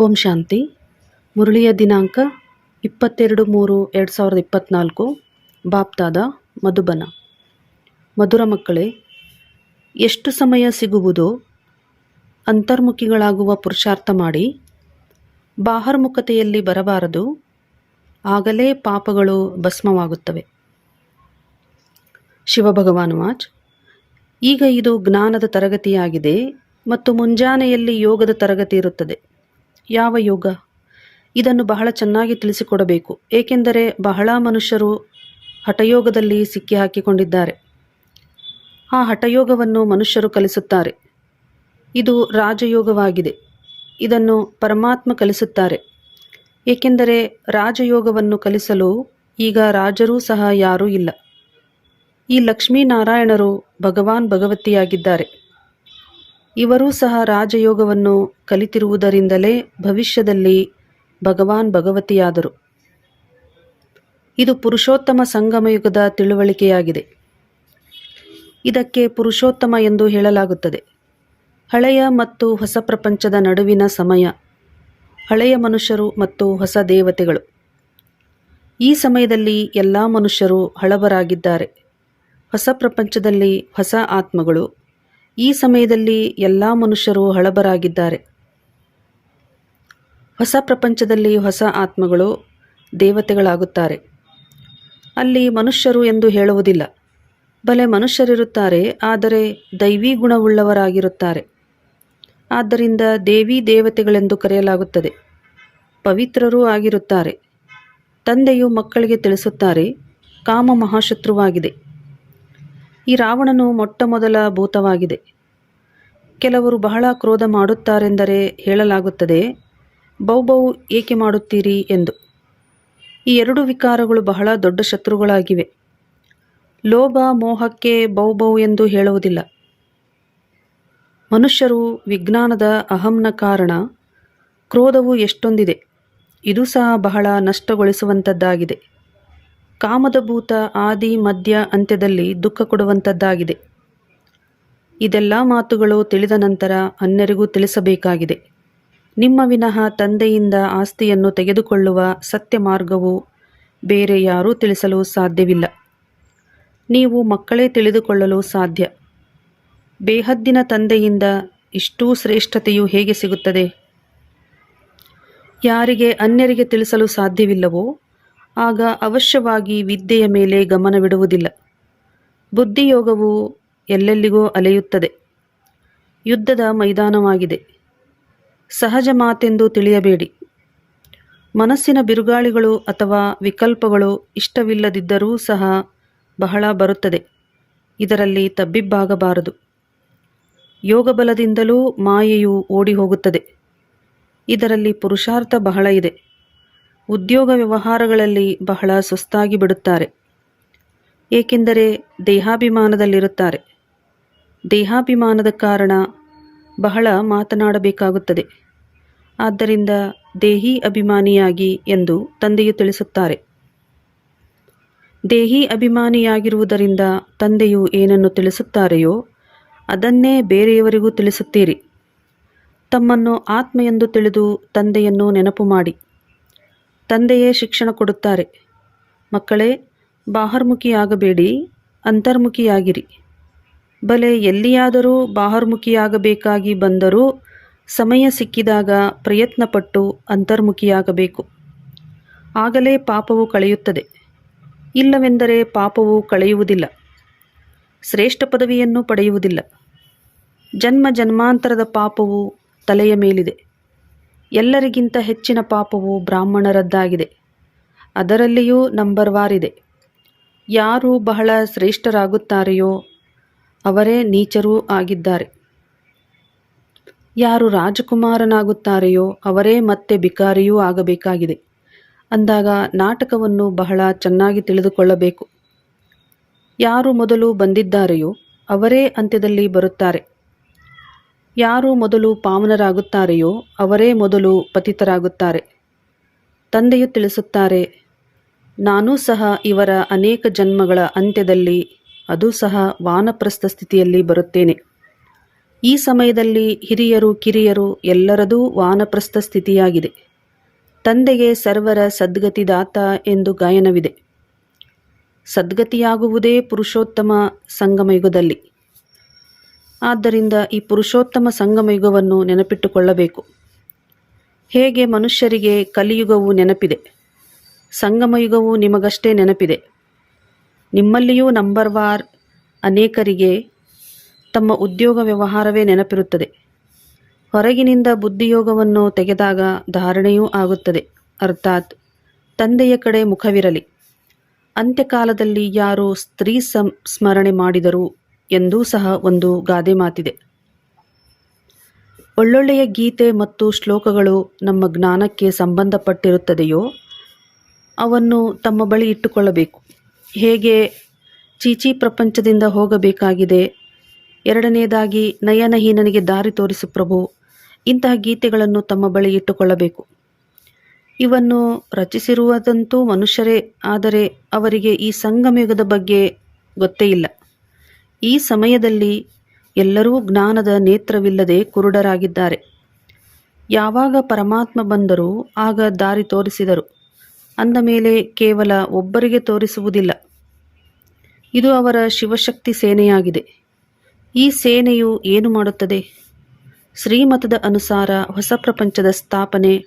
ಓಂ ಶಾಂತಿ. ಮುರಳಿಯ ದಿನಾಂಕ ಇಪ್ಪತ್ತೆರಡು ಮೂರು ಎರಡು ಸಾವಿರದ ಇಪ್ಪತ್ತ್ನಾಲ್ಕು ಬಾಪ್ತಾದ ಮಧುಬನ. ಮಧುರ ಮಕ್ಕಳೇ, ಎಷ್ಟು ಸಮಯ ಸಿಗುವುದೋ ಅಂತರ್ಮುಖಿಗಳಾಗುವ ಪುರುಷಾರ್ಥ ಮಾಡಿ, ಬಾಹರ್ಮುಖತೆಯಲ್ಲಿ ಬರಬಾರದು, ಆಗಲೇ ಪಾಪಗಳು ಭಸ್ಮವಾಗುತ್ತವೆ. ಶಿವಭಗವಾನ್ ವಾಚ್ ಈಗ ಇದು ಜ್ಞಾನದ ತರಗತಿಯಾಗಿದೆ ಮತ್ತು ಮುಂಜಾನೆಯಲ್ಲಿ ಯೋಗದ ತರಗತಿ ಇರುತ್ತದೆ. ಯಾವ ಯೋಗ? ಇದನ್ನು ಬಹಳ ಚೆನ್ನಾಗಿ ತಿಳಿಸಿಕೊಡಬೇಕು. ಏಕೆಂದರೆ ಬಹಳ ಮನುಷ್ಯರು ಹಠಯೋಗದಲ್ಲಿ ಸಿಕ್ಕಿ ಹಾಕಿಕೊಂಡಿದ್ದಾರೆ. ಆ ಹಠಯೋಗವನ್ನು ಮನುಷ್ಯರು ಕಲಿಸುತ್ತಾರೆ. ಇದು ರಾಜಯೋಗವಾಗಿದೆ. ಇದನ್ನು ಪರಮಾತ್ಮ ಕಲಿಸುತ್ತಾರೆ. ಏಕೆಂದರೆ ರಾಜಯೋಗವನ್ನು ಕಲಿಸಲು ಈಗ ರಾಜರೂ ಸಹ ಯಾರೂ ಇಲ್ಲ. ಈ ಲಕ್ಷ್ಮೀನಾರಾಯಣರು ಭಗವಾನ್ ಭಗವತಿಯಾಗಿದ್ದಾರೆ. ಇವರೂ ಸಹ ರಾಜಯೋಗವನ್ನು ಕಲಿತಿರುವುದರಿಂದಲೇ ಭವಿಷ್ಯದಲ್ಲಿ ಭಗವಾನ್ ಭಗವತಿಯಾದರು. ಇದು ಪುರುಷೋತ್ತಮ ಸಂಗಮಯುಗದ ತಿಳುವಳಿಕೆಯಾಗಿದೆ. ಇದಕ್ಕೆ ಪುರುಷೋತ್ತಮ ಎಂದು ಹೇಳಲಾಗುತ್ತದೆ. ಹಳೆಯ ಮತ್ತು ಹೊಸ ಪ್ರಪಂಚದ ನಡುವಿನ ಸಮಯ, ಹಳೆಯ ಮನುಷ್ಯರು ಮತ್ತು ಹೊಸ ದೇವತೆಗಳು. ಈ ಸಮಯದಲ್ಲಿ ಎಲ್ಲ ಮನುಷ್ಯರು ಹಳಬರಾಗಿದ್ದಾರೆ. ಹೊಸ ಪ್ರಪಂಚದಲ್ಲಿ ಹೊಸ ಆತ್ಮಗಳು ಈ ಸಮಯದಲ್ಲಿ ಎಲ್ಲ ಮನುಷ್ಯರು ಹಳಬರಾಗಿದ್ದಾರೆ. ಹೊಸ ಪ್ರಪಂಚದಲ್ಲಿ ಹೊಸ ಆತ್ಮಗಳು ದೇವತೆಗಳಾಗುತ್ತಾರೆ. ಅಲ್ಲಿ ಮನುಷ್ಯರು ಎಂದು ಹೇಳುವುದಿಲ್ಲ. ಬಲೆ ಮನುಷ್ಯರಿರುತ್ತಾರೆ, ಆದರೆ ದೈವಿ ಗುಣವುಳ್ಳವರಾಗಿರುತ್ತಾರೆ. ಆದ್ದರಿಂದ ದೇವಿ ದೇವತೆಗಳೆಂದು ಕರೆಯಲಾಗುತ್ತದೆ. ಪವಿತ್ರರೂ ಆಗಿರುತ್ತಾರೆ. ತಂದೆಯು ಮಕ್ಕಳಿಗೆ ತಿಳಿಸುತ್ತಾರೆ, ಕಾಮ ಮಹಾಶತ್ರುವಾಗಿದೆ. ಈ ರಾವಣನು ಮೊಟ್ಟ ಮೊದಲ ಭೂತವಾಗಿದೆ. ಕೆಲವರು ಬಹಳ ಕ್ರೋಧ ಮಾಡುತ್ತಾರೆಂದರೆ ಹೇಳಲಾಗುತ್ತದೆ ಬೌಬೌ ಏಕೆ ಮಾಡುತ್ತೀರಿ? ಎಂದು. ಈ ಎರಡು ವಿಕಾರಗಳು ಬಹಳ ದೊಡ್ಡ ಶತ್ರುಗಳಾಗಿವೆ. ಲೋಭ ಮೋಹಕ್ಕೆ ಬೌಬೌ ಎಂದು ಹೇಳುವುದಿಲ್ಲ. ಮನುಷ್ಯರು ವಿಜ್ಞಾನದ ಅಹಂನ ಕಾರಣ ಕ್ರೋಧವು ಎಷ್ಟೊಂದಿದೆ, ಇದು ಸಹ ಬಹಳ ನಷ್ಟಗೊಳಿಸುವಂಥದ್ದಾಗಿದೆ ಕಾಮದ ಭೂತ ಆದಿ ಮಧ್ಯ ಅಂತ್ಯದಲ್ಲಿ ದುಃಖ ಕೊಡುವಂಥದ್ದಾಗಿದೆ ಇದೆಲ್ಲ ಮಾತುಗಳು ತಿಳಿದ ನಂತರ ಅನ್ಯರಿಗೂ ತಿಳಿಸಬೇಕಾಗಿದೆ. ನಿಮ್ಮ ವಿನಃ ತಂದೆಯಿಂದ ಆಸ್ತಿಯನ್ನು ತೆಗೆದುಕೊಳ್ಳುವ ಸತ್ಯ ಮಾರ್ಗವು ಬೇರೆ ಯಾರೂ ತಿಳಿಸಲು ಸಾಧ್ಯವಿಲ್ಲ. ನೀವು ಮಕ್ಕಳೇ ತಿಳಿದುಕೊಳ್ಳಲು ಸಾಧ್ಯ. ಬೇಹದ್ದಿನ ತಂದೆಯಿಂದ ಇಷ್ಟೂ ಶ್ರೇಷ್ಠತೆಯು ಹೇಗೆ ಸಿಗುತ್ತದೆ? ಯಾರಿಗೆ ಅನ್ಯರಿಗೆ ತಿಳಿಸಲು ಸಾಧ್ಯವಿಲ್ಲವೋ ಆಗ ಅವಶ್ಯವಾಗಿ ವಿದ್ಯೆಯ ಮೇಲೆ ಗಮನವಿಡುವುದಿಲ್ಲ. ಬುದ್ಧಿಯೋಗವು ಎಲ್ಲೆಲ್ಲಿಗೋ ಅಲೆಯುತ್ತದೆ. ಯುದ್ಧದ ಮೈದಾನವಾಗಿದೆ. ಸಹಜ ಮಾತೆಂದು ತಿಳಿಯಬೇಡಿ. ಮನಸ್ಸಿನ ಬಿರುಗಾಳಿಗಳು ಅಥವಾ ವಿಕಲ್ಪಗಳು ಇಷ್ಟವಿಲ್ಲದಿದ್ದರೂ ಸಹ ಬಹಳ ಬರುತ್ತದೆ. ಇದರಲ್ಲಿ ತಬ್ಬಿಬ್ಬಾಗಬಾರದು. ಯೋಗಬಲದಿಂದಲೂ ಮಾಯೆಯು ಓಡಿ ಹೋಗುತ್ತದೆ ಇದರಲ್ಲಿ ಪುರುಷಾರ್ಥ ಬಹಳ ಇದೆ. ಉದ್ಯೋಗ ವ್ಯವಹಾರಗಳಲ್ಲಿ ಬಹಳ ಸುಸ್ತಾಗಿ ಬಿಡುತ್ತಾರೆ. ಏಕೆಂದರೆ ದೇಹಾಭಿಮಾನದಲ್ಲಿರುತ್ತಾರೆ. ದೇಹಾಭಿಮಾನದ ಕಾರಣ ಬಹಳ ಮಾತನಾಡಬೇಕಾಗುತ್ತದೆ. ಆದ್ದರಿಂದ ದೇಹಿ ಅಭಿಮಾನಿಯಾಗಿ ಎಂದು ತಂದೆಯು ತಿಳಿಸುತ್ತಾರೆ. ದೇಹಿ ಅಭಿಮಾನಿಯಾಗಿರುವುದರಿಂದ ತಂದೆಯು ಏನನ್ನು ತಿಳಿಸುತ್ತಾರೆಯೋ ಅದನ್ನೇ ಬೇರೆಯವರಿಗೂ ತಿಳಿಸುತ್ತೀರಿ. ತಮ್ಮನ್ನು ಆತ್ಮ ಎಂದು ತಿಳಿದು ತಂದೆಯನ್ನು ನೆನಪು ಮಾಡಿ. ತಂದೆಯೇ ಶಿಕ್ಷಣ ಕೊಡುತ್ತಾರೆ. ಮಕ್ಕಳೇ, ಬಾಹರ್ಮುಖಿಯಾಗಬೇಡಿ, ಅಂತರ್ಮುಖಿಯಾಗಿರಿ. ಬಲೆ ಎಲ್ಲಿಯಾದರೂ ಬಾಹರ್ಮುಖಿಯಾಗಬೇಕಾಗಿ ಬಂದರೂ ಸಮಯ ಸಿಕ್ಕಿದಾಗ ಪ್ರಯತ್ನಪಟ್ಟು ಅಂತರ್ಮುಖಿಯಾಗಬೇಕು. ಆಗಲೇ ಪಾಪವು ಕಳೆಯುತ್ತದೆ. ಇಲ್ಲವೆಂದರೆ ಪಾಪವು ಕಳೆಯುವುದಿಲ್ಲ. ಶ್ರೇಷ್ಠ ಪದವಿಯನ್ನು ಪಡೆಯುವುದಿಲ್ಲ. ಜನ್ಮ ಜನ್ಮಾಂತರದ ಪಾಪವು ತಲೆಯ ಮೇಲಿದೆ. ಎಲ್ಲರಿಗಿಂತ ಹೆಚ್ಚಿನ ಪಾಪವು ಬ್ರಾಹ್ಮಣರದ್ದಾಗಿದೆ. ಅದರಲ್ಲಿಯೂ ನಂಬರ್ ವಾರಿದೆ ಯಾರು ಬಹಳ ಶ್ರೇಷ್ಠರಾಗುತ್ತಾರೆಯೋ ಅವರೇ ನೀಚರೂ ಆಗಿದ್ದಾರೆ. ಯಾರು ರಾಜಕುಮಾರನಾಗುತ್ತಾರೆಯೋ ಅವರೇ ಮತ್ತೆ ಬಿಕಾರಿಯೂ ಆಗಬೇಕಾಗಿದೆ. ಅಂದಾಗ ನಾಟಕವನ್ನು ಬಹಳ ಚೆನ್ನಾಗಿ ತಿಳಿದುಕೊಳ್ಳಬೇಕು. ಯಾರು ಮೊದಲು ಬಂದಿದ್ದಾರೆಯೋ ಅವರೇ ಅಂತ್ಯದಲ್ಲಿ ಬರುತ್ತಾರೆ. ಯಾರು ಮೊದಲು ಪಾವನರಾಗುತ್ತಾರೆಯೋ ಅವರೇ ಮೊದಲು ಪತಿತರಾಗುತ್ತಾರೆ. ತಂದೆಯು ತಿಳಿಸುತ್ತಾರೆ, ನಾನೂ ಸಹ ಇವರ ಅನೇಕ ಜನ್ಮಗಳ ಅಂತ್ಯದಲ್ಲಿ, ಅದು ಸಹ ವಾನಪ್ರಸ್ಥ ಸ್ಥಿತಿಯಲ್ಲಿ ಬರುತ್ತೇನೆ. ಈ ಸಮಯದಲ್ಲಿ ಹಿರಿಯರು ಕಿರಿಯರು ಎಲ್ಲರದೂ ವಾನಪ್ರಸ್ಥ ಸ್ಥಿತಿಯಾಗಿದೆ. ತಂದೆಗೆ ಸರ್ವರ ಸದ್ಗತಿದಾತ ಎಂದು ಗಾಯನವಿದೆ. ಸದ್ಗತಿಯಾಗುವುದೇ ಪುರುಷೋತ್ತಮ ಸಂಗಮಯುಗದಲ್ಲಿ. ಆದ್ದರಿಂದ ಈ ಪುರುಷೋತ್ತಮ ಸಂಗಮಯುಗವನ್ನು ನೆನಪಿಟ್ಟುಕೊಳ್ಳಬೇಕು. ಹೇಗೆ ಮನುಷ್ಯರಿಗೆ ಕಲಿಯುಗವು ನೆನಪಿದೆ? ಸಂಗಮಯುಗವು ನಿಮಗಷ್ಟೇ ನೆನಪಿದೆ. ನಿಮ್ಮಲ್ಲಿಯೂ ನಂಬರ್ ವಾರ್ ಅನೇಕರಿಗೆ ತಮ್ಮ ಉದ್ಯೋಗ ವ್ಯವಹಾರವೇ ನೆನಪಿರುತ್ತದೆ. ಹೊರಗಿನಿಂದ ಬುದ್ಧಿಯೋಗವನ್ನು ತೆಗೆದಾಗ ಧಾರಣೆಯೂ ಆಗುತ್ತದೆ. ಅರ್ಥಾತ್, ತಂದೆಯ ಕಡೆ ಮುಖವಿರಲಿ. ಅಂತ್ಯಕಾಲದಲ್ಲಿ ಯಾರು ಸ್ತ್ರೀ ಸಂ ಸ್ಮರಣೆ ಮಾಡಿದರು ಎಂದೂ ಸಹ ಒಂದು ಗಾದೆ ಮಾತಿದೆ. ಒಳ್ಳೊಳ್ಳೆಯ ಗೀತೆ ಮತ್ತು ಶ್ಲೋಕಗಳು ನಮ್ಮ ಜ್ಞಾನಕ್ಕೆ ಸಂಬಂಧಪಟ್ಟಿರುತ್ತದೆಯೋ, ಅವನ್ನು ತಮ್ಮ ಬಳಿ ಇಟ್ಟುಕೊಳ್ಳಬೇಕು. ಹೇಗೆ ಚೀಚಿ ಪ್ರಪಂಚದಿಂದ ಹೋಗಬೇಕಾಗಿದೆ ಎರಡನೆಯದಾಗಿ ನಯನಹೀನನಿಗೆ ದಾರಿ ತೋರಿಸು ಪ್ರಭು, ಇಂತಹ ಗೀತೆಗಳನ್ನು ತಮ್ಮ ಬಳಿ ಇಟ್ಟುಕೊಳ್ಳಬೇಕು. ಇವನ್ನು ರಚಿಸಿರುವುದಂತೂ ಮನುಷ್ಯರೇ, ಆದರೆ ಅವರಿಗೆ ಈ ಸಂಗಮಯುಗದ ಬಗ್ಗೆ ಗೊತ್ತೇ ಇಲ್ಲ. ಈ ಸಮಯದಲ್ಲಿ ಎಲ್ಲರೂ ಜ್ಞಾನದ ನೇತ್ರವಿಲ್ಲದೆ ಕುರುಡರಾಗಿದ್ದಾರೆ. ಯಾವಾಗ ಪರಮಾತ್ಮ ಬಂದರೂ ಆಗ ದಾರಿ ತೋರಿಸಿದರು. ಅಂದ ಮೇಲೆ ಕೇವಲ ಒಬ್ಬರಿಗೆ ತೋರಿಸುವುದಿಲ್ಲ. ಇದು ಅವರ ಶಿವಶಕ್ತಿ ಸೇನೆಯಾಗಿದೆ. ಈ ಸೇನೆಯು ಏನು ಮಾಡುತ್ತದೆ? ಶ್ರೀಮತದ ಅನುಸಾರ ಹೊಸ ಪ್ರಪಂಚದ ಸ್ಥಾಪನೆ,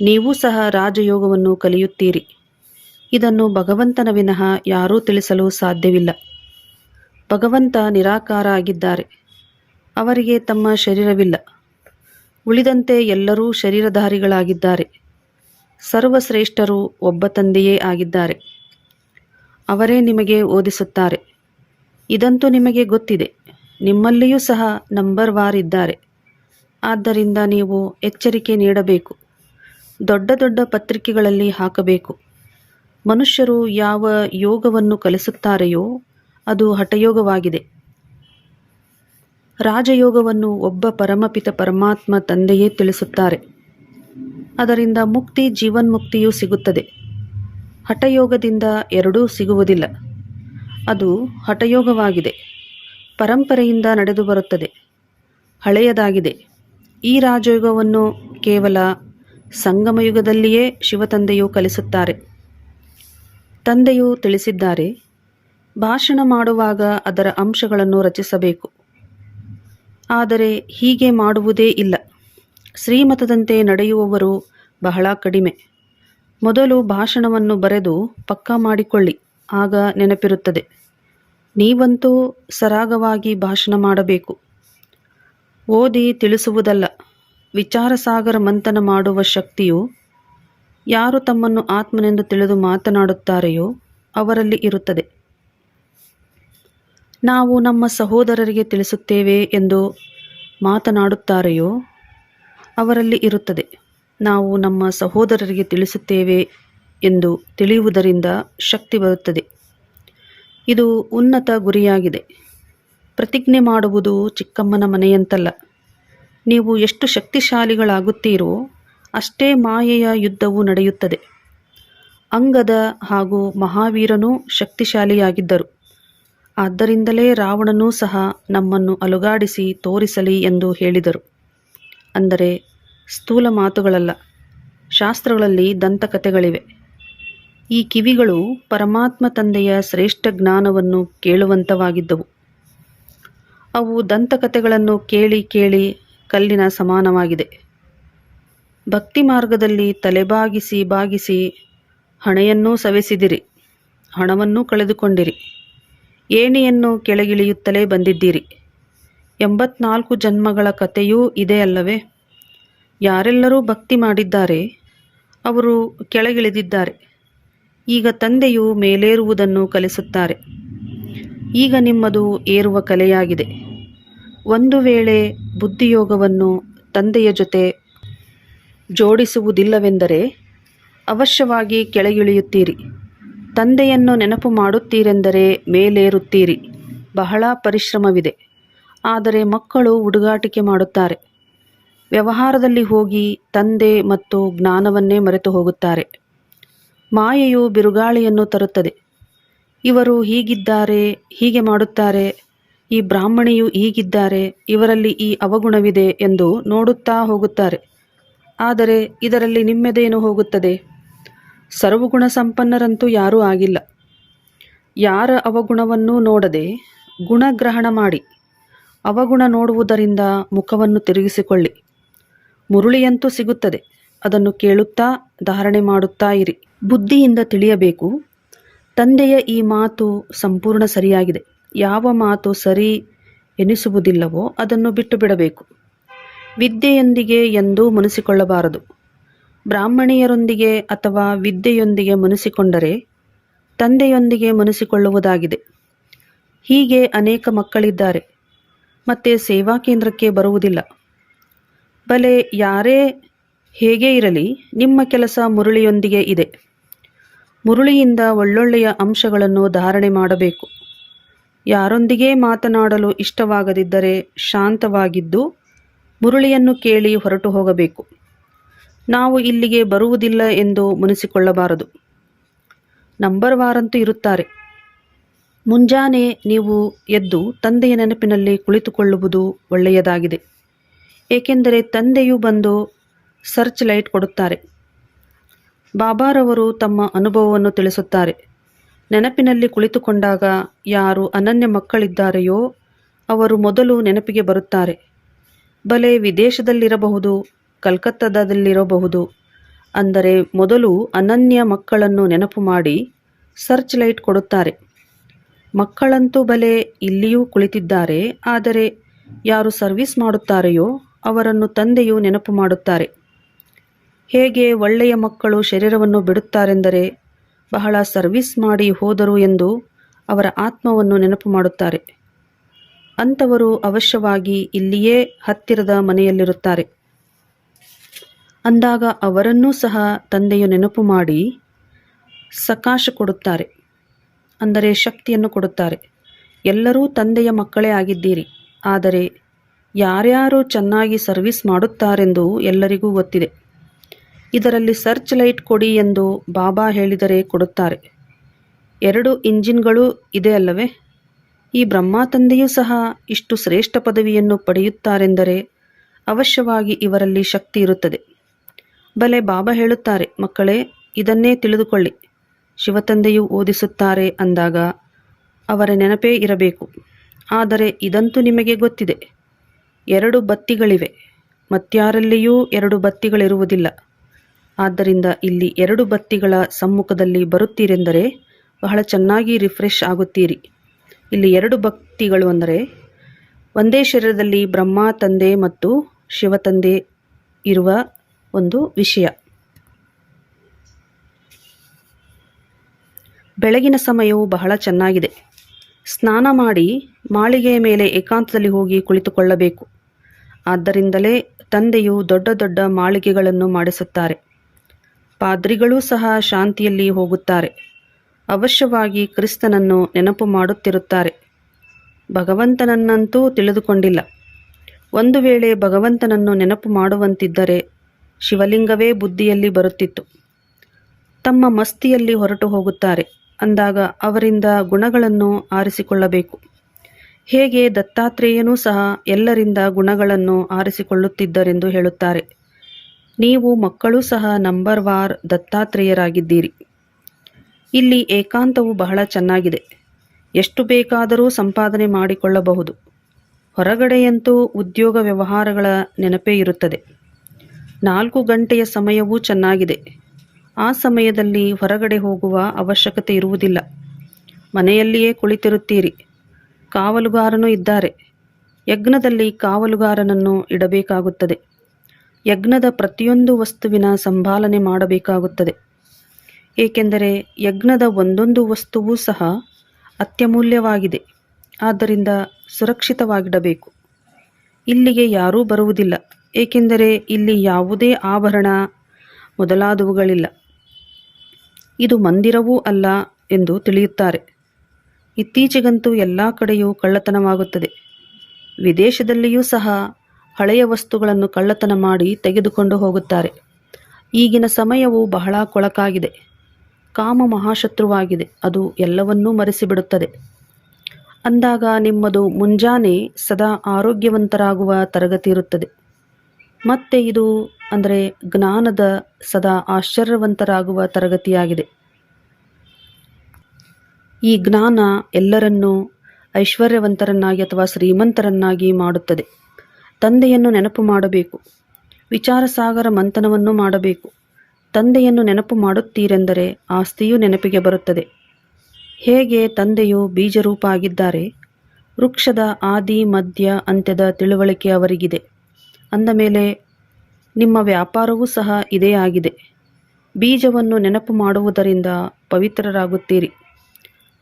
ನೀವೂ ಸಹ ರಾಜಯೋಗವನ್ನು ಕಲಿಯುತ್ತೀರಿ. ಇದನ್ನು ಭಗವಂತನ ವಿನಃ ಯಾರೂ ತಿಳಿಸಲು ಸಾಧ್ಯವಿಲ್ಲ. ಭಗವಂತ ನಿರಾಕಾರ ಆಗಿದ್ದಾರೆ. ಅವರಿಗೆ ತಮ್ಮ ಶರೀರವಿಲ್ಲ. ಉಳಿದಂತೆ ಎಲ್ಲರೂ ಶರೀರಧಾರಿಗಳಾಗಿದ್ದಾರೆ. ಸರ್ವಶ್ರೇಷ್ಠರು ಒಬ್ಬ ತಂದೆಯೇ ಆಗಿದ್ದಾರೆ. ಅವರೇ ನಿಮಗೆ ಓದಿಸುತ್ತಾರೆ. ಇದಂತೂ ನಿಮಗೆ ಗೊತ್ತಿದೆ. ನಿಮ್ಮಲ್ಲಿಯೂ ಸಹ ನಂಬರ್ ವಾರ್ ಇದ್ದಾರೆ. ಆದ್ದರಿಂದ ನೀವು ಎಚ್ಚರಿಕೆ ನೀಡಬೇಕು. ದೊಡ್ಡ ದೊಡ್ಡ ಪತ್ರಿಕೆಗಳಲ್ಲಿ ಹಾಕಬೇಕು. ಮನುಷ್ಯರು ಯಾವ ಯೋಗವನ್ನು ಕಲಿಸುತ್ತಾರೆಯೋ ಅದು ಹಠಯೋಗವಾಗಿದೆ. ರಾಜಯೋಗವನ್ನು ಒಬ್ಬ ಪರಮಪಿತ ಪರಮಾತ್ಮ ತಂದೆಯೇ ತಿಳಿಸುತ್ತಾರೆ. ಅದರಿಂದ ಮುಕ್ತಿ ಜೀವನ್ಮುಕ್ತಿಯೂ ಸಿಗುತ್ತದೆ. ಹಠಯೋಗದಿಂದ ಎರಡೂ ಸಿಗುವುದಿಲ್ಲ. ಅದು ಹಠಯೋಗವಾಗಿದೆ. ಪರಂಪರೆಯಿಂದ ನಡೆದು ಬರುತ್ತದೆ. ಹಳೆಯದಾಗಿದೆ. ಈ ರಾಜಯೋಗವನ್ನು ಕೇವಲ ಸಂಗಮಯುಗದಲ್ಲಿಯೇ ಶಿವತಂದೆಯು ಕಲಿಸುತ್ತಾರೆ. ತಂದೆಯು ತಿಳಿಸಿದ್ದಾರೆ ಭಾಷಣ ಮಾಡುವಾಗ ಅದರ ಅಂಶಗಳನ್ನು ರಚಿಸಬೇಕು. ಆದರೆ ಹೀಗೆ ಮಾಡುವುದೇ ಇಲ್ಲ. ಶ್ರೀಮತದಂತೆ ನಡೆಯುವವರು ಬಹಳ ಕಡಿಮೆ. ಮೊದಲು ಭಾಷಣವನ್ನು ಬರೆದು ಪಕ್ಕಾ ಮಾಡಿಕೊಳ್ಳಿ, ಆಗ ನೆನಪಿರುತ್ತದೆ. ನೀವಂತೂ ಸರಾಗವಾಗಿ ಭಾಷಣ ಮಾಡಬೇಕು. ಓದಿ ತಿಳಿಸುವುದಲ್ಲ, ವಿಚಾರಸಾಗರ ಮಂಥನ ಮಾಡುವ ಶಕ್ತಿಯು ಯಾರು ತಮ್ಮನ್ನು ಆತ್ಮನೆಂದು ತಿಳಿದು ಮಾತನಾಡುತ್ತಾರೆಯೋ ಅವರಲ್ಲಿ ಇರುತ್ತದೆ. ನಾವು ನಮ್ಮ ಸಹೋದರರಿಗೆ ತಿಳಿಸುತ್ತೇವೆ ಎಂದು ಮಾತನಾಡುತ್ತಾರೆಯೋ? ಅವರಲ್ಲಿ ಇರುತ್ತದೆ, ನಾವು ನಮ್ಮ ಸಹೋದರರಿಗೆ ತಿಳಿಸುತ್ತೇವೆ ಎಂದು ತಿಳಿಯುವುದರಿಂದ ಶಕ್ತಿ ಬರುತ್ತದೆ. ಇದು ಉನ್ನತ ಗುರಿಯಾಗಿದೆ. ಪ್ರತಿಜ್ಞೆ ಮಾಡುವುದು ಚಿಕ್ಕಮ್ಮನ ಮನೆಯಂತಲ್ಲ. ನೀವು ಎಷ್ಟು ಶಕ್ತಿಶಾಲಿಗಳಾಗುತ್ತೀರೋ ಅಷ್ಟೇ ಮಾಯೆಯ ಯುದ್ಧವು ನಡೆಯುತ್ತದೆ. ಅಂಗದ ಹಾಗೂ ಮಹಾವೀರನೂ ಶಕ್ತಿಶಾಲಿಯಾಗಿದ್ದರು. ಆದ್ದರಿಂದಲೇ ರಾವಣನೂ ಸಹ ನಮ್ಮನ್ನು ಅಲುಗಾಡಿಸಿ ತೋರಿಸಲಿ ಎಂದು ಹೇಳಿದರು. ಅಂದರೆ, ಸ್ಥೂಲ ಮಾತುಗಳಲ್ಲ, ಶಾಸ್ತ್ರಗಳಲ್ಲಿ ದಂತಕಥೆಗಳಿವೆ. ಈ ಕಿವಿಗಳು ಪರಮಾತ್ಮ ತಂದೆಯ ಶ್ರೇಷ್ಠ ಜ್ಞಾನವನ್ನು ಕೇಳುವಂತವಾಗಿದ್ದವು. ಅವು ದಂತಕಥೆಗಳನ್ನು ಕೇಳಿ ಕೇಳಿ ಕಲ್ಲಿನ ಸಮಾನವಾಗಿದೆ. ಭಕ್ತಿ ಮಾರ್ಗದಲ್ಲಿ ತಲೆಬಾಗಿಸಿ ಬಾಗಿಸಿ ಹಣೆಯನ್ನೂ ಸವೆಸಿದಿರಿ, ಹಣವನ್ನೂ ಕಳೆದುಕೊಂಡಿರಿ. ಏಣಿಯನ್ನು ಕೆಳಗಿಳಿಯುತ್ತಲೇ ಬಂದಿದ್ದೀರಿ. ಎಂಬತ್ನಾಲ್ಕು ಜನ್ಮಗಳ ಕಥೆಯೂ ಇದೆ ಅಲ್ಲವೇ? ಯಾರೆಲ್ಲರೂ ಭಕ್ತಿ ಮಾಡಿದ್ದಾರೆ, ಅವರು ಕೆಳಗಿಳಿದಿದ್ದಾರೆ. ಈಗ ತಂದೆಯು ಮೇಲೇರುವುದನ್ನು ಕಲಿಸುತ್ತಾರೆ. ಈಗ ನಿಮ್ಮದು ಏರುವ ಕಲೆಯಾಗಿದೆ. ಒಂದು ವೇಳೆ ಬುದ್ಧಿಯೋಗವನ್ನು ತಂದೆಯ ಜೊತೆ ಜೋಡಿಸುವುದಿಲ್ಲವೆಂದರೆ ಅವಶ್ಯವಾಗಿ ಕೆಳಗಿಳಿಯುತ್ತೀರಿ. ತಂದೆಯನ್ನು ನೆನಪು ಮಾಡುತ್ತೀರೆಂದರೆ ಮೇಲೇರುತ್ತೀರಿ. ಬಹಳ ಪರಿಶ್ರಮವಿದೆ. ಆದರೆ ಮಕ್ಕಳು ಹುಡುಗಾಟಿಕೆ ಮಾಡುತ್ತಾರೆ. ವ್ಯವಹಾರದಲ್ಲಿ ಹೋಗಿ ತಂದೆ ಮತ್ತು ಜ್ಞಾನವನ್ನೇ ಮರೆತು ಹೋಗುತ್ತಾರೆ. ಮಾಯೆಯು ಬಿರುಗಾಳಿಯನ್ನು ತರುತ್ತದೆ. ಇವರು ಹೀಗಿದ್ದಾರೆ, ಹೀಗೆ ಮಾಡುತ್ತಾರೆ, ಈ ಬ್ರಾಹ್ಮಣಿಯು ಹೀಗಿದ್ದಾರೆ, ಇವರಲ್ಲಿ ಈ ಅವಗುಣವಿದೆ ಎಂದು ನೋಡುತ್ತಾ ಹೋಗುತ್ತಾರೆ. ಆದರೆ ಇದರಲ್ಲಿ ನಿಮ್ಮೆದೇನು ಹೋಗುತ್ತದೆ? ಸರ್ವಗುಣ ಸಂಪನ್ನರಂತೂ ಯಾರೂ ಆಗಿಲ್ಲ. ಯಾರ ಅವಗುಣವನ್ನೂ ನೋಡದೆ ಗುಣಗ್ರಹಣ ಮಾಡಿ ಅವಗುಣ ನೋಡುವುದರಿಂದ ಮುಖವನ್ನು ತಿರುಗಿಸಿಕೊಳ್ಳಿ. ಮುರುಳಿಯಂತೂ ಸಿಗುತ್ತದೆ, ಅದನ್ನು ಕೇಳುತ್ತಾ, ಧಾರಣೆ ಮಾಡುತ್ತಾ ಇರಿ. ಬುದ್ಧಿಯಿಂದ ತಿಳಿಯಬೇಕು, ತಂದೆಯ ಈ ಮಾತು ಸಂಪೂರ್ಣ ಸರಿಯಾಗಿದೆ. ಯಾವ ಮಾತು ಸರಿ ಎನಿಸುವುದಿಲ್ಲವೋ ಅದನ್ನು ಬಿಟ್ಟು ಬಿಡಬೇಕು. ವಿದ್ಯೆಯೊಂದಿಗೆ ಎಂದೂ ಮುನಿಸಿಕೊಳ್ಳಬಾರದು ಬ್ರಾಹ್ಮಣಿಯರೊಂದಿಗೆ ಅಥವಾ ವಿದ್ಯೆಯೊಂದಿಗೆ ಮುನಿಸಿಕೊಂಡರೆ ತಂದೆಯೊಂದಿಗೆ ಮುನಿಸಿಕೊಳ್ಳುವುದಾಗಿದೆ ಹೀಗೆ ಅನೇಕ ಮಕ್ಕಳಿದ್ದಾರೆ. ಮತ್ತೆ ಸೇವಾ ಕೇಂದ್ರಕ್ಕೆ ಬರುವುದಿಲ್ಲ. ಬಲೆ ಯಾರೇ ಹೇಗೆ ಇರಲಿ ನಿಮ್ಮ ಕೆಲಸ ಮುರುಳಿಯೊಂದಿಗೆ ಇದೆ. ಮುರುಳಿಯಿಂದ ಒಳ್ಳೊಳ್ಳೆಯ ಅಂಶಗಳನ್ನು ಧಾರಣೆ ಮಾಡಬೇಕು. ಯಾರೊಂದಿಗೆ ಮಾತನಾಡಲು ಇಷ್ಟವಾಗದಿದ್ದರೆ ಶಾಂತವಾಗಿದ್ದು ಮುರುಳಿಯನ್ನು ಕೇಳಿ ಹೊರಟು ಹೋಗಬೇಕು. ನಾವು ಇಲ್ಲಿಗೆ ಬರುವುದಿಲ್ಲ ಎಂದು ಮುನಿಸಿಕೊಳ್ಳಬಾರದು ನಂಬರ್ ವಾರಂತೂ ಇರುತ್ತಾರೆ. ಮುಂಜಾನೆ ನೀವು ಎದ್ದು ತಂದೆಯ ನೆನಪಿನಲ್ಲಿ ಕುಳಿತುಕೊಳ್ಳುವುದು ಒಳ್ಳೆಯದಾಗಿದೆ. ಏಕೆಂದರೆ ತಂದೆಯು ಬಂದು ಸರ್ಚ್ ಲೈಟ್ ಕೊಡುತ್ತಾರೆ. ಬಾಬಾರವರು ತಮ್ಮ ಅನುಭವವನ್ನು ತಿಳಿಸುತ್ತಾರೆ. ನೆನಪಿನಲ್ಲಿ ಕುಳಿತುಕೊಂಡಾಗ ಯಾರು ಅನನ್ಯ ಮಕ್ಕಳಿದ್ದಾರೆಯೋ ಅವರು ಮೊದಲು ನೆನಪಿಗೆ ಬರುತ್ತಾರೆ. ಬಲೆ ವಿದೇಶದಲ್ಲಿರಬಹುದು ಕಲ್ಕತ್ತಾದಲ್ಲಿರಬಹುದು. ಅಂದರೆ ಮೊದಲು ಅನನ್ಯ ಮಕ್ಕಳನ್ನು ನೆನಪು ಮಾಡಿ ಸರ್ಚ್ ಲೈಟ್ ಕೊಡುತ್ತಾರೆ. ಮಕ್ಕಳಂತೂ ಬಲೆ ಇಲ್ಲಿಯೂ ಕುಳಿತಿದ್ದಾರೆ, ಆದರೆ ಯಾರು ಸರ್ವಿಸ್ ಮಾಡುತ್ತಾರೆಯೋ ಅವರನ್ನು ತಂದೆಯು ನೆನಪು ಮಾಡುತ್ತಾರೆ. ಹೇಗೆ ಒಳ್ಳೆಯ ಮಕ್ಕಳು ಶರೀರವನ್ನು ಬಿಡುತ್ತಾರೆಂದರೆ ಬಹಳ ಸರ್ವಿಸ್ ಮಾಡಿ ಹೋದರು ಎಂದು ಅವರ ಆತ್ಮವನ್ನು ನೆನಪು ಮಾಡುತ್ತಾರೆ. ಅಂಥವರು ಅವಶ್ಯವಾಗಿ ಇಲ್ಲಿಯೇ ಹತ್ತಿರದ ಮನೆಯಲ್ಲಿರುತ್ತಾರೆ. ಅಂದಾಗ ಅವರನ್ನೂ ಸಹ ತಂದೆಯು ನೆನಪು ಮಾಡಿ ಸಕಾಶ ಕೊಡುತ್ತಾರೆ. ಅಂದರೆ ಶಕ್ತಿಯನ್ನು ಕೊಡುತ್ತಾರೆ. ಎಲ್ಲರೂ ತಂದೆಯ ಮಕ್ಕಳೇ ಆಗಿದ್ದೀರಿ. ಆದರೆ ಯಾರ್ಯಾರು ಚೆನ್ನಾಗಿ ಸರ್ವಿಸ್ ಮಾಡುತ್ತಾರೆಂದು ಎಲ್ಲರಿಗೂ ಗೊತ್ತಿದೆ. ಇದರಲ್ಲಿ ಸರ್ಚ್ ಲೈಟ್ ಕೊಡಿ ಎಂದು ಬಾಬಾ ಹೇಳಿದರೆ ಕೊಡುತ್ತಾರೆ. ಎರಡು ಇಂಜಿನ್ಗಳು ಇದೆ ಅಲ್ಲವೇ? ಈ ಬ್ರಹ್ಮ ತಂದೆಯೂ ಸಹ ಇಷ್ಟು ಶ್ರೇಷ್ಠ ಪದವಿಯನ್ನು ಪಡೆಯುತ್ತಾರೆಂದರೆ ಅವಶ್ಯವಾಗಿ ಇವರಲ್ಲಿ ಶಕ್ತಿ ಇರುತ್ತದೆ. ಬಲೆ ಬಾಬಾ ಹೇಳುತ್ತಾರೆ, ಮಕ್ಕಳೇ, ಇದನ್ನೇ ತಿಳಿದುಕೊಳ್ಳಿ. ಶಿವತಂದೆಯು ಓದಿಸುತ್ತಾರೆ ಅಂದಾಗ ಅವರ ನೆನಪೇ ಇರಬೇಕು. ಆದರೆ ಇದಂತೂ ನಿಮಗೆ ಗೊತ್ತಿದೆ. ಎರಡು ಬತ್ತಿಗಳಿವೆ. ಮತ್ಯಾರಲ್ಲಿಯೂ ಎರಡು ಬತ್ತಿಗಳಿರುವುದಿಲ್ಲ. ಆದ್ದರಿಂದ ಇಲ್ಲಿ ಎರಡು ಬತ್ತಿಗಳ ಸಮ್ಮುಖದಲ್ಲಿ ಬರುತ್ತೀರೆಂದರೆ ಬಹಳ ಚೆನ್ನಾಗಿ ರಿಫ್ರೆಶ್ ಆಗುತ್ತೀರಿ. ಇಲ್ಲಿ ಎರಡು ಬತ್ತಿಗಳು ಅಂದರೆ ಒಂದೇ ಶರೀರದಲ್ಲಿ ಬ್ರಹ್ಮ, ತಂದೆ ಮತ್ತು ಶಿವತಂದೆ ಇರುವ ಒಂದು ವಿಷಯ. ಬೆಳಗಿನ ಸಮಯವು ಬಹಳ ಚೆನ್ನಾಗಿದೆ. ಸ್ನಾನ ಮಾಡಿ ಮಾಳಿಗೆಯ ಮೇಲೆ ಏಕಾಂತದಲ್ಲಿ ಹೋಗಿ ಕುಳಿತುಕೊಳ್ಳಬೇಕು. ಆದ್ದರಿಂದಲೇ ತಂದೆಯು ದೊಡ್ಡ ದೊಡ್ಡ ಮಾಳಿಗೆಗಳನ್ನು ಮಾಡಿಸುತ್ತಾರೆ. ಪಾದ್ರಿಗಳೂ ಸಹ ಶಾಂತಿಯಲ್ಲಿ ಹೋಗುತ್ತಾರೆ. ಅವಶ್ಯವಾಗಿ ಕ್ರಿಸ್ತನನ್ನು ನೆನಪು ಮಾಡುತ್ತಿರುತ್ತಾರೆ. ಭಗವಂತನನ್ನಂತೂ ತಿಳಿದುಕೊಂಡಿಲ್ಲ. ಒಂದು ವೇಳೆ ಭಗವಂತನನ್ನು ನೆನಪು ಮಾಡುವಂತಿದ್ದರೆ ಶಿವಲಿಂಗವೇ ಬುದ್ಧಿಯಲ್ಲಿ ಬರುತ್ತಿತ್ತು. ತಮ್ಮ ಮಸ್ತಿಯಲ್ಲಿ ಹೊರಟು ಹೋಗುತ್ತಾರೆ. ಅಂದಾಗ ಅವರಿಂದ ಗುಣಗಳನ್ನು ಆರಿಸಿಕೊಳ್ಳಬೇಕು. ಹೇಗೆ ದತ್ತಾತ್ರೇಯನೂ ಸಹ ಎಲ್ಲರಿಂದ ಗುಣಗಳನ್ನು ಆರಿಸಿಕೊಳ್ಳುತ್ತಿದ್ದರೆಂದು ಹೇಳುತ್ತಾರೆ. ನೀವು ಮಕ್ಕಳೂ ಸಹ ನಂಬರ್ ವಾರ್ ದತ್ತಾತ್ರೇಯರಾಗಿದ್ದೀರಿ. ಇಲ್ಲಿ ಏಕಾಂತವು ಬಹಳ ಚೆನ್ನಾಗಿದೆ. ಎಷ್ಟು ಬೇಕಾದರೂ ಸಂಪಾದನೆ ಮಾಡಿಕೊಳ್ಳಬಹುದು. ಹೊರಗಡೆಯಂತೂ ಉದ್ಯೋಗ ವ್ಯವಹಾರಗಳ ನೆನಪೇ ಇರುತ್ತದೆ. ನಾಲ್ಕು ಗಂಟೆಯ ಸಮಯವೂ ಚೆನ್ನಾಗಿದೆ. ಆ ಸಮಯದಲ್ಲಿ ಹೊರಗಡೆ ಹೋಗುವ ಅವಶ್ಯಕತೆ ಇರುವುದಿಲ್ಲ. ಮನೆಯಲ್ಲಿಯೇ ಕುಳಿತಿರುತ್ತೀರಿ. ಕಾವಲುಗಾರನೂ ಇದ್ದಾರೆ. ಯಜ್ಞದಲ್ಲಿ ಕಾವಲುಗಾರನನ್ನು ಇಡಬೇಕಾಗುತ್ತದೆ. ಯಜ್ಞದ ಪ್ರತಿಯೊಂದು ವಸ್ತುವಿನ ಸಂಭಾಲನೆ ಮಾಡಬೇಕಾಗುತ್ತದೆ. ಏಕೆಂದರೆ ಯಜ್ಞದ ಒಂದೊಂದು ವಸ್ತುವೂ ಸಹ ಅತ್ಯಮೂಲ್ಯವಾಗಿದೆ. ಆದ್ದರಿಂದ ಸುರಕ್ಷಿತವಾಗಿಡಬೇಕು. ಇಲ್ಲಿಗೆ ಯಾರೂ ಬರುವುದಿಲ್ಲ. ಏಕೆಂದರೆ ಇಲ್ಲಿ ಯಾವುದೇ ಆಭರಣ ಮೊದಲಾದವುಗಳಿಲ್ಲ. ಇದು ಮಂದಿರವೂ ಅಲ್ಲ ಎಂದು ತಿಳಿಯುತ್ತಾರೆ. ಇತ್ತೀಚೆಗಂತೂ ಎಲ್ಲ ಕಡೆಯೂ ಕಳ್ಳತನವಾಗುತ್ತದೆ. ವಿದೇಶದಲ್ಲಿಯೂ ಸಹ ಹಳೆಯ ವಸ್ತುಗಳನ್ನು ಕಳ್ಳತನ ಮಾಡಿ ತೆಗೆದುಕೊಂಡು ಹೋಗುತ್ತಾರೆ. ಈಗಿನ ಸಮಯವು ಬಹಳ ಕೊಳಕಾಗಿದೆ. ಕಾಮ ಮಹಾಶತ್ರುವಾಗಿದೆ. ಅದು ಎಲ್ಲವನ್ನೂ ಮರೆಸಿಬಿಡುತ್ತದೆ. ಅಂದಾಗ ನಿಮ್ಮದು ಮುಂಜಾನೆ ಸದಾ ಆರೋಗ್ಯವಂತರಾಗುವ ತರಗತಿ ಇರುತ್ತದೆ. ಮತ್ತೆ ಇದು ಅಂದರೆ ಜ್ಞಾನದ ಸದಾ ಆಶ್ಚರ್ಯವಂತರಾಗುವ ತರಗತಿಯಾಗಿದೆ. ಈ ಜ್ಞಾನ ಎಲ್ಲರನ್ನೂ ಐಶ್ವರ್ಯವಂತರನ್ನಾಗಿ ಅಥವಾ ಶ್ರೀಮಂತರನ್ನಾಗಿ ಮಾಡುತ್ತದೆ. ತಂದೆಯನ್ನು ನೆನಪು ಮಾಡಬೇಕು. ವಿಚಾರ ಸಾಗರ ಮಂಥನವನ್ನು ಮಾಡಬೇಕು. ತಂದೆಯನ್ನು ನೆನಪು ಮಾಡುತ್ತೀರೆಂದರೆ ಆಸ್ತಿಯೂ ನೆನಪಿಗೆ ಬರುತ್ತದೆ. ಹೇಗೆ ತಂದೆಯು ಬೀಜರೂಪ ಆಗಿದ್ದಾರೆ? ವೃಕ್ಷದ ಆದಿ ಮಧ್ಯ ಅಂತ್ಯದ ತಿಳುವಳಿಕೆ ಅವರಿಗಿದೆ. ಅಂದ ಮೇಲೆ, ನಿಮ್ಮ ವ್ಯಾಪಾರವೂ ಸಹ ಇದೇ ಆಗಿದೆ. ಬೀಜವನ್ನು ನೆನಪು ಮಾಡುವುದರಿಂದ ಪವಿತ್ರರಾಗುತ್ತೀರಿ.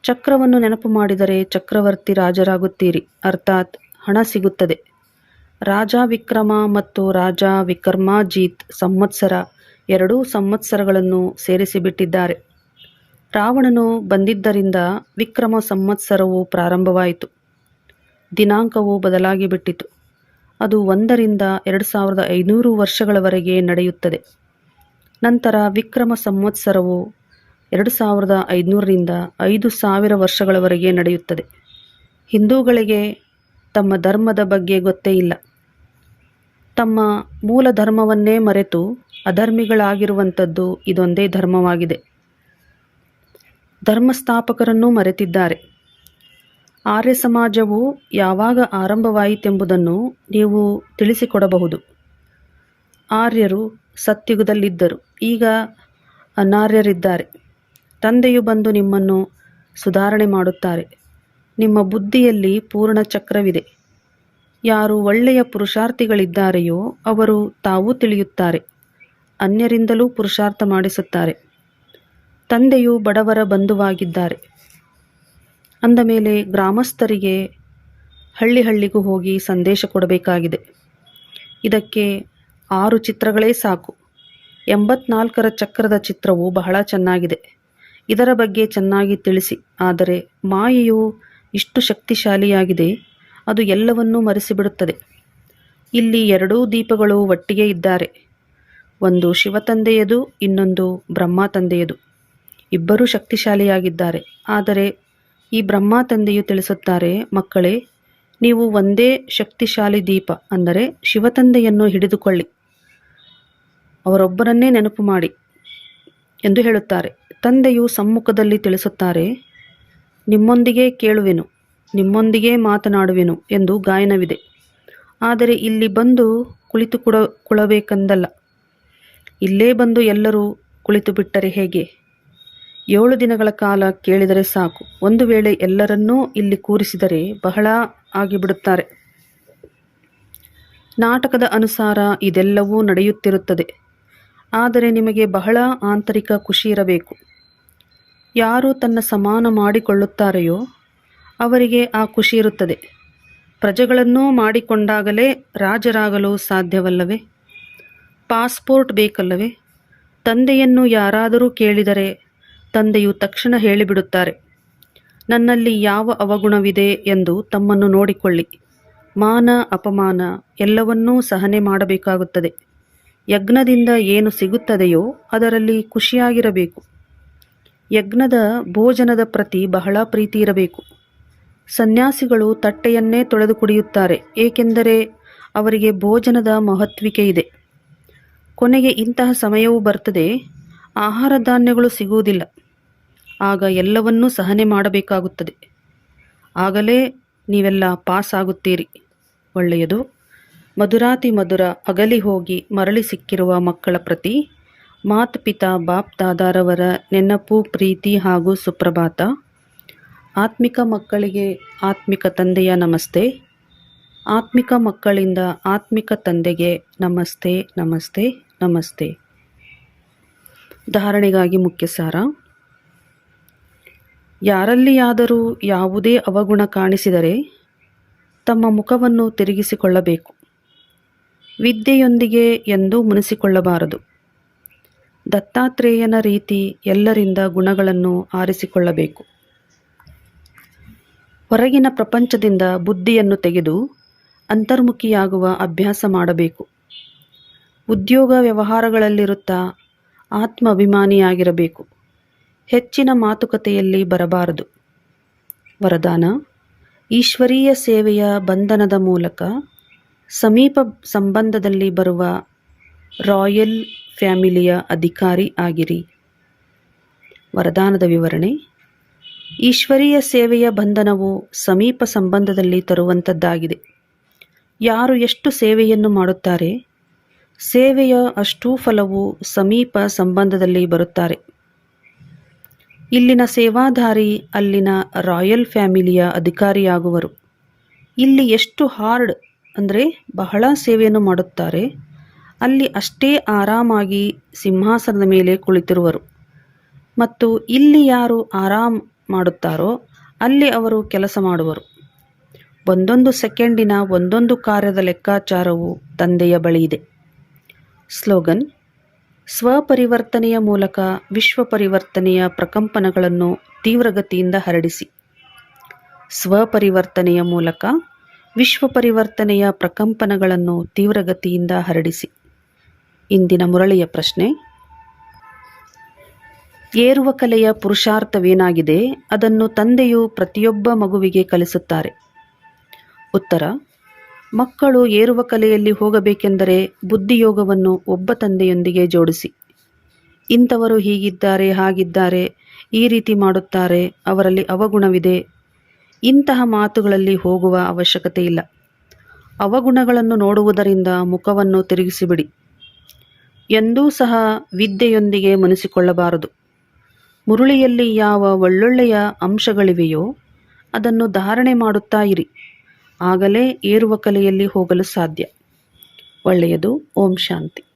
ಚಕ್ರವನ್ನು ನೆನಪು ಮಾಡಿದರೆ ಚಕ್ರವರ್ತಿ ರಾಜರಾಗುತ್ತೀರಿ. ಅರ್ಥಾತ್ ಹಣ ಸಿಗುತ್ತದೆ. ರಾಜ ವಿಕ್ರಮ ಮತ್ತು ರಾಜ ವಿಕ್ರಮಾಜೀತ್ ಸಂವತ್ಸರ ಎರಡೂ ಸಂವತ್ಸರಗಳನ್ನು ಸೇರಿಸಿಬಿಟ್ಟಿದ್ದಾರೆ. ರಾವಣನು ಬಂದಿದ್ದರಿಂದ ವಿಕ್ರಮ ಸಂವತ್ಸರವು ಪ್ರಾರಂಭವಾಯಿತು. ದಿನಾಂಕವು ಬದಲಾಗಿ ಬಿಟ್ಟಿತು ಅದು ಒಂದರಿಂದ ಎರಡು ಸಾವಿರದ ಐನೂರು ವರ್ಷಗಳವರೆಗೆ ನಡೆಯುತ್ತದೆ. ನಂತರ ವಿಕ್ರಮ ಸಂವತ್ಸರವು ಎರಡು ಸಾವಿರದ ಐದುನೂರರಿಂದ ಐದು ಸಾವಿರ ವರ್ಷಗಳವರೆಗೆ ನಡೆಯುತ್ತದೆ. ಹಿಂದೂಗಳಿಗೆ ತಮ್ಮ ಧರ್ಮದ ಬಗ್ಗೆ ಗೊತ್ತೇ ಇಲ್ಲ. ತಮ್ಮ ಮೂಲ ಧರ್ಮವನ್ನೇ ಮರೆತು ಅಧರ್ಮಿಗಳಾಗಿರುವಂಥದ್ದು ಇದೊಂದೇ ಧರ್ಮವಾಗಿದೆ. ಧರ್ಮಸ್ಥಾಪಕರನ್ನೂ ಮರೆತಿದ್ದಾರೆ. ಆರ್ಯ ಸಮಾಜವು ಯಾವಾಗ ಆರಂಭವಾಯಿತೆಂಬುದನ್ನು ನೀವು ತಿಳಿಸಿಕೊಡಬಹುದು. ಆರ್ಯರು ಸತ್ಯುಗದಲ್ಲಿದ್ದರು ಈಗ ಅನಾರ್ಯರಿದ್ದಾರೆ. ತಂದೆಯು ಬಂದು ನಿಮ್ಮನ್ನು ಸುಧಾರಣೆ ಮಾಡುತ್ತಾರೆ. ನಿಮ್ಮ ಬುದ್ಧಿಯಲ್ಲಿ ಪೂರ್ಣ ಚಕ್ರವಿದೆ. ಯಾರು ಒಳ್ಳೆಯ ಪುರುಷಾರ್ಥಿಗಳಿದ್ದಾರೆಯೋ ಅವರು ತಾವೂ ತಿಳಿಯುತ್ತಾರೆ. ಅನ್ಯರಿಂದಲೂ ಪುರುಷಾರ್ಥ ಮಾಡಿಸುತ್ತಾರೆ. ತಂದೆಯು ಬಡವರ ಬಂಧುವಾಗಿದ್ದಾರೆ. ಅಂದ ಮೇಲೆ ಗ್ರಾಮಸ್ಥರಿಗೆ ಹಳ್ಳಿ ಹಳ್ಳಿಗೂ ಹೋಗಿ ಸಂದೇಶ ಕೊಡಬೇಕಾಗಿದೆ. ಇದಕ್ಕೆ ಆರು ಚಿತ್ರಗಳೇ ಸಾಕು. ಎಂಬತ್ನಾಲ್ಕರ ಚಕ್ರದ ಚಿತ್ರವು ಬಹಳ ಚೆನ್ನಾಗಿದೆ. ಇದರ ಬಗ್ಗೆ ಚೆನ್ನಾಗಿ ತಿಳಿಸಿ. ಆದರೆ ಮಾಯೆಯು ಇಷ್ಟು ಶಕ್ತಿಶಾಲಿಯಾಗಿದೆ, ಅದು ಎಲ್ಲವನ್ನೂ ಮರೆಸಿಬಿಡುತ್ತದೆ. ಇಲ್ಲಿ ಎರಡೂ ದೀಪಗಳು ಒಟ್ಟಿಗೆ ಇದ್ದಾರೆ. ಒಂದು ಶಿವತಂದೆಯದು ಇನ್ನೊಂದು ಬ್ರಹ್ಮ ತಂದೆಯದು. ಇಬ್ಬರೂ ಶಕ್ತಿಶಾಲಿಯಾಗಿದ್ದಾರೆ. ಆದರೆ ಈ ಬ್ರಹ್ಮ ತಂದೆಯು ತಿಳಿಸುತ್ತಾರೆ, ಮಕ್ಕಳೇ, ನೀವು ಒಂದೇ ಶಕ್ತಿಶಾಲಿ ದೀಪ, ಅಂದರೆ ಶಿವತಂದೆಯನ್ನು ಹಿಡಿದುಕೊಳ್ಳಿ. ಅವರೊಬ್ಬರನ್ನೇ ನೆನಪು ಮಾಡಿ ಎಂದು ಹೇಳುತ್ತಾರೆ. ತಂದೆಯು ಸಮ್ಮುಖದಲ್ಲಿ ತಿಳಿಸುತ್ತಾರೆ, ನಿಮ್ಮೊಂದಿಗೆ ಕೇಳುವೆನು, ನಿಮ್ಮೊಂದಿಗೆ ಮಾತನಾಡುವೆನು ಎಂದು ಗಾಯನವಿದೆ. ಆದರೆ ಇಲ್ಲಿ ಬಂದು ಕುಳಿತು ಕುಡ ಕುಳಬೇಕೆಂದಲ್ಲ. ಇಲ್ಲೇ ಬಂದು ಎಲ್ಲರೂ ಕುಳಿತು ಬಿಟ್ಟರೆ ಹೇಗೆ? ಏಳು ದಿನಗಳ ಕಾಲ ಕೇಳಿದರೆ ಸಾಕು. ಒಂದು ವೇಳೆ ಎಲ್ಲರನ್ನೂ ಇಲ್ಲಿ ಕೂರಿಸಿದರೆ ಬಹಳ ಆಗಿಬಿಡುತ್ತಾರೆ. ನಾಟಕದ ಅನುಸಾರ ಇದೆಲ್ಲವೂ ನಡೆಯುತ್ತಿರುತ್ತದೆ. ಆದರೆ ನಿಮಗೆ ಬಹಳ ಆಂತರಿಕ ಖುಷಿ ಇರಬೇಕು. ಯಾರು ತನ್ನ ಸಮಾನ ಮಾಡಿಕೊಳ್ಳುತ್ತಾರೆಯೋ ಅವರಿಗೆ ಆ ಖುಷಿ ಇರುತ್ತದೆ. ಪ್ರಜೆಗಳನ್ನೂ ಮಾಡಿಕೊಂಡಾಗಲೇ ರಾಜರಾಗಲು ಸಾಧ್ಯವಲ್ಲವೇ? ಪಾಸ್ಪೋರ್ಟ್ ಬೇಕಲ್ಲವೇ? ತಂದೆಯನ್ನು ಯಾರಾದರೂ ಕೇಳಿದರೆ ತಂದೆಯು ತಕ್ಷಣ ಹೇಳಿಬಿಡುತ್ತಾರೆ, ನನ್ನಲ್ಲಿ ಯಾವ ಅವಗುಣವಿದೆ ಎಂದು ತಮ್ಮನ್ನು ನೋಡಿಕೊಳ್ಳಿ. ಮಾನ, ಅಪಮಾನ ಎಲ್ಲವನ್ನೂ ಸಹನೆ ಮಾಡಬೇಕಾಗುತ್ತದೆ. ಯಜ್ಞದಿಂದ ಏನು ಸಿಗುತ್ತದೆಯೋ ಅದರಲ್ಲಿ ಖುಷಿಯಾಗಿರಬೇಕು. ಯಜ್ಞದ ಭೋಜನದ ಪ್ರತಿ ಬಹಳ ಪ್ರೀತಿ ಇರಬೇಕು. ಸನ್ಯಾಸಿಗಳು ತಟ್ಟೆಯನ್ನೇ ತೊಳೆದು ಕುಡಿಯುತ್ತಾರೆ, ಏಕೆಂದರೆ ಅವರಿಗೆ ಭೋಜನದ ಮಹತ್ವಿಕೆ ಇದೆ. ಕೊನೆಗೆ ಇಂತಹ ಸಮಯವೂ ಬರ್ತದೆ ಆಹಾರ ಧಾನ್ಯಗಳು ಸಿಗುವುದಿಲ್ಲ. ಆಗ ಎಲ್ಲವನ್ನೂ ಸಹನೆ ಮಾಡಬೇಕಾಗುತ್ತದೆ. ಆಗಲೇ ನೀವೆಲ್ಲ ಪಾಸ್ ಆಗುತ್ತೀರಿ ಒಳ್ಳೆಯದು. ಮಧುರಾತಿ ಮಧುರ ಅಗಲಿ ಹೋಗಿ ಮರಳಿ ಸಿಕ್ಕಿರುವ ಮಕ್ಕಳ ಪ್ರತಿ ಮಾತಪಿತಾ ಬಾಪ್ ದಾದಾರವರ ನೆನಪು, ಪ್ರೀತಿ ಹಾಗೂ ಸುಪ್ರಭಾತ. ಆತ್ಮಿಕ ಮಕ್ಕಳಿಗೆ ಆತ್ಮಿಕ ತಂದೆಯ ನಮಸ್ತೆ. ಆತ್ಮಿಕ ಮಕ್ಕಳಿಂದ ಆತ್ಮಿಕ ತಂದೆಗೆ ನಮಸ್ತೆ ನಮಸ್ತೆ ನಮಸ್ತೆ. ಧಾರಣೆಗಾಗಿ ಮುಖ್ಯ ಸಾರ ಯಾರಲ್ಲಿಯಾದರೂ ಯಾವುದೇ ಅವಗುಣ ಕಾಣಿಸಿದರೆ ತಮ್ಮ ಮುಖವನ್ನು ತಿರುಗಿಸಿಕೊಳ್ಳಬೇಕು. ವಿದ್ಯೆಯೊಂದಿಗೆ ಎಂದೂ ಮುನಿಸಿಕೊಳ್ಳಬಾರದು. ದತ್ತಾತ್ರೇಯನ ರೀತಿ ಎಲ್ಲರಿಂದ ಗುಣಗಳನ್ನು ಆರಿಸಿಕೊಳ್ಳಬೇಕು. ಹೊರಗಿನ ಪ್ರಪಂಚದಿಂದ ಬುದ್ಧಿಯನ್ನು ತೆಗೆದು ಅಂತರ್ಮುಖಿಯಾಗುವ ಅಭ್ಯಾಸ ಮಾಡಬೇಕು. ಉದ್ಯೋಗ ವ್ಯವಹಾರಗಳಲ್ಲಿರುತ್ತಾ ಆತ್ಮಾಭಿಮಾನಿಯಾಗಿರಬೇಕು. ಹೆಚ್ಚಿನ ಮಾತುಕತೆಯಲ್ಲಿ ಬರಬಾರದು. ವರದಾನ, ಈಶ್ವರೀಯ ಸೇವೆಯ ಬಂಧನದ ಮೂಲಕ ಸಮೀಪ ಸಂಬಂಧದಲ್ಲಿ ಬರುವ ರಾಯಲ್ ಫ್ಯಾಮಿಲಿಯ ಅಧಿಕಾರಿ ಆಗಿರಿ. ವರದಾನದ ವಿವರಣೆ, ಈಶ್ವರೀಯ ಸೇವೆಯ ಬಂಧನವು ಸಮೀಪ ಸಂಬಂಧದಲ್ಲಿ ತರುವಂಥದ್ದಾಗಿದೆ. ಯಾರು ಎಷ್ಟು ಸೇವೆಯನ್ನು ಮಾಡುತ್ತಾರೆ, ಸೇವೆಯ ಅಷ್ಟೂ ಫಲವು ಸಮೀಪ ಸಂಬಂಧದಲ್ಲಿ ಬರುತ್ತಾರೆ. ಇಲ್ಲಿನ ಸೇವಾಧಾರಿ, ಅಲ್ಲಿನ ರಾಯಲ್ ಫ್ಯಾಮಿಲಿಯ ಅಧಿಕಾರಿಯಾಗುವರು. ಇಲ್ಲಿ ಎಷ್ಟು ಹಾರ್ಡ್ ಅಂದರೆ ಬಹಳ ಸೇವೆಯನ್ನು ಮಾಡುತ್ತಾರೆ. ಅಲ್ಲಿ ಅಷ್ಟೇ ಆರಾಮಾಗಿ ಸಿಂಹಾಸನದ ಮೇಲೆ ಕುಳಿತಿರುವರು. ಮತ್ತು ಇಲ್ಲಿ ಯಾರು ಆರಾಮ್ ಮಾಡುತ್ತಾರೋ, ಅಲ್ಲಿ ಅವರು ಕೆಲಸ ಮಾಡುವರು. ಒಂದೊಂದು ಸೆಕೆಂಡಿನ ಒಂದೊಂದು ಕಾರ್ಯದ ಲೆಕ್ಕಾಚಾರವು ತಂದೆಯ ಬಳಿ ಇದೆ ಸ್ಲೋಗನ್ ಸ್ವಪರಿವರ್ತನೆಯ ಮೂಲಕ ವಿಶ್ವ ಪರಿವರ್ತನೆಯ ಪ್ರಕಂಪನಗಳನ್ನು ತೀವ್ರಗತಿಯಿಂದ ಹರಡಿಸಿ. ಸ್ವಪರಿವರ್ತನೆಯ ಮೂಲಕ ವಿಶ್ವ ಪರಿವರ್ತನೆಯ ಪ್ರಕಂಪನಗಳನ್ನು ತೀವ್ರಗತಿಯಿಂದ ಹರಡಿಸಿ. ಇಂದಿನ ಮುರಳಿಯ ಪ್ರಶ್ನೆ, ಏರುವ ಕಲೆಯ ಪುರುಷಾರ್ಥವೇನಾಗಿದೆ? ಅದನ್ನು ತಂದೆಯು ಪ್ರತಿಯೊಬ್ಬ ಮಗುವಿಗೆ ಕಲಿಸುತ್ತಾರೆ. ಉತ್ತರ ಮಕ್ಕಳು ಏರುವ ಕಲೆಯಲ್ಲಿ ಹೋಗಬೇಕೆಂದರೆ ಬುದ್ಧಿಯೋಗವನ್ನು ಒಬ್ಬ ತಂದೆಯೊಂದಿಗೆ ಜೋಡಿಸಿ. ಇಂಥವರು ಹೀಗಿದ್ದಾರೆ, ಹಾಗಿದ್ದಾರೆ, ಈ ರೀತಿ ಮಾಡುತ್ತಾರೆ, ಅವರಲ್ಲಿ ಅವಗುಣವಿದೆ. ಇಂತಹ ಮಾತುಗಳಲ್ಲಿ ಹೋಗುವ ಅವಶ್ಯಕತೆ ಇಲ್ಲ. ಅವಗುಣಗಳನ್ನು ನೋಡುವುದರಿಂದ ಮುಖವನ್ನು ತಿರುಗಿಸಿಬಿಡಿ. ಎಂದೂ ಸಹ ವಿದ್ಯೆಯೊಂದಿಗೆ ಮನಸ್ಸಿಕೊಳ್ಳಬಾರದು. ಮುರುಳಿಯಲ್ಲಿ ಯಾವ ಒಳ್ಳೊಳ್ಳೆಯ ಅಂಶಗಳಿವೆಯೋ ಅದನ್ನು ಧಾರಣೆ ಮಾಡುತ್ತಾ ಇರಿ. ಆಗಲೇ ಏರುವ ಕಲೆಯಲ್ಲಿ ಹೋಗಲು ಸಾಧ್ಯ. ಒಳ್ಳೆಯದು. ಓಂ ಶಾಂತಿ.